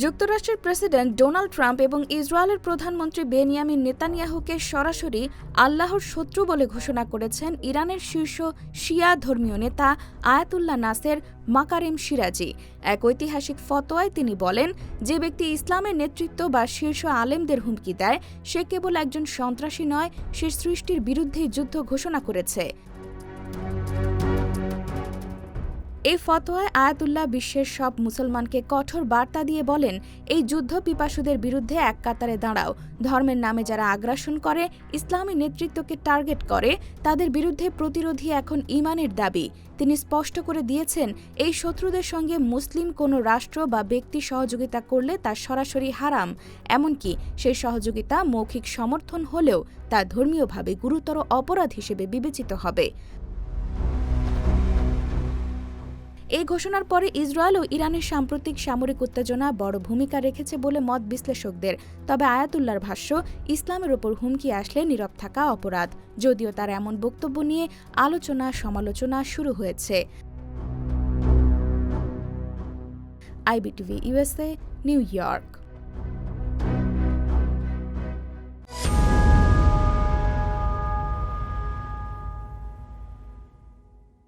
যুক্তরাষ্ট্রের president Donald Trump এবং ইসরায়েলের প্রধানমন্ত্রী বেনিয়ামিন নেতানিয়াহুকে সরাসরি আল্লাহর শত্রু বলে ঘোষণা করেছেন ইরানের শীর্ষ শিয়া ধর্মীয় নেতা আয়াতুল্লাহ নাসের মাকারেম সিরাজি। এক ঐতিহাসিক ফতোয়ায় তিনি বলেন, যে ব্যক্তি ইসলামের নেতৃত্ব বা শীর্ষ আলেমদের হুমকি দেয়, সে কেবল একজন সন্ত্রাসী নয়, সে সৃষ্টির বিরুদ্ধেই যুদ্ধ ঘোষণা করেছে। এই ফতোয়ায় আয়াতুল্লাহ বিশ্বের সব মুসলমানকে কঠোর বার্তা দিয়ে বলেন, এই যুদ্ধ পিপাসুদের বিরুদ্ধে এক কাতারে দাঁড়াও। ধর্মের নামে যারা আগ্রাসন করে, ইসলামী নেতৃত্বকে টার্গেট করে, তাদের বিরুদ্ধে প্রতিরোধী এখন ইমানের দাবি। তিনি স্পষ্ট করে দিয়েছেন, এই শত্রুদের সঙ্গে মুসলিম কোনো রাষ্ট্র বা ব্যক্তি সহযোগিতা করলে তা সরাসরি হারাম। এমনকি সেই সহযোগিতা মৌখিক সমর্থন হলেও তা ধর্মীয়ভাবে গুরুতর অপরাধ হিসেবে বিবেচিত হবে। এই ঘোষণার পরে ইসরায়েল ও ইরানের সাম্প্রতিক সামরিক উত্তেজনা বড় ভূমিকা রেখেছে বলে মত বিশ্লেষকদের। তবে আয়াতুল্লার ভাষ্য, ইসলামের ওপর হুমকি আসলে নীরব থাকা অপরাধ। যদিও তার এমন বক্তব্য নিয়ে আলোচনা, সমালোচনা শুরু হয়েছে। IBTV USA New York.